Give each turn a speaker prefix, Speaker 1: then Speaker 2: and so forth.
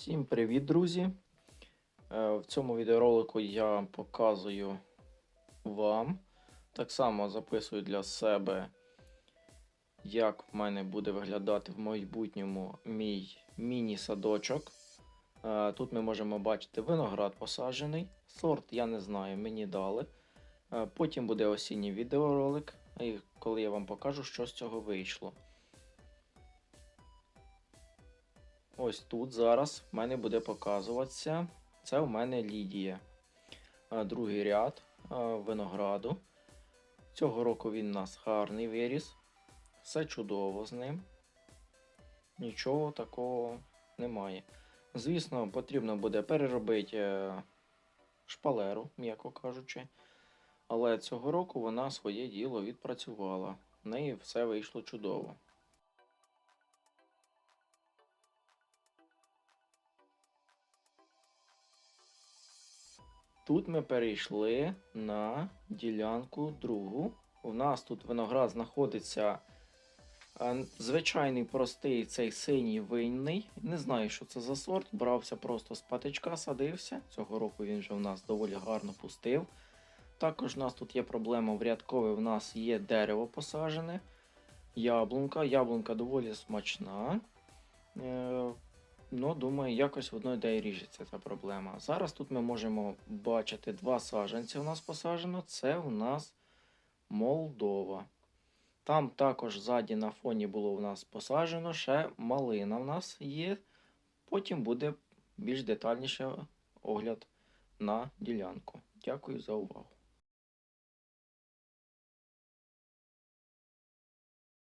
Speaker 1: Всім привіт, друзі! Е, В цьому відеоролику я показую вам, так само записую для себе, як в мене буде виглядати в майбутньому мій міні-садочок. Е, Тут ми можемо бачити виноград посаджений. Сорт я не знаю, мені дали. Е, Потім буде осінній відеоролик, коли я вам покажу, що з цього вийшло. Ось тут зараз в мене буде показуватися. Це у мене Лідія. Другий ряд винограду. Цього року він у нас гарний виріс. Все чудово з ним. Нічого такого немає. Звісно, потрібно буде переробити е, шпалеру, м'яко кажучи. Але цього року вона своє діло відпрацювала. В неї все вийшло чудово. Тут ми перейшли на ділянку другу. У нас тут виноград знаходиться е, звичайний простий цей синій винний. Не знаю, що це за сорт. Брався просто з патичка, садився. Цього року він вже у нас доволі гарно пустив. Також у нас тут є проблема в рядкові, у нас є дерево посаджене. Яблунка. Яблунка доволі смачна. Ну, думаю, якось в одної ідеї ріжеться ця проблема. Зараз тут ми можемо бачити два саджанці у нас посаджено. Це у нас Молдова. Там також ззаді на фоні було у нас посаджено, ще малина в нас є. Потім буде більш детальніше огляд на ділянку. Дякую за увагу.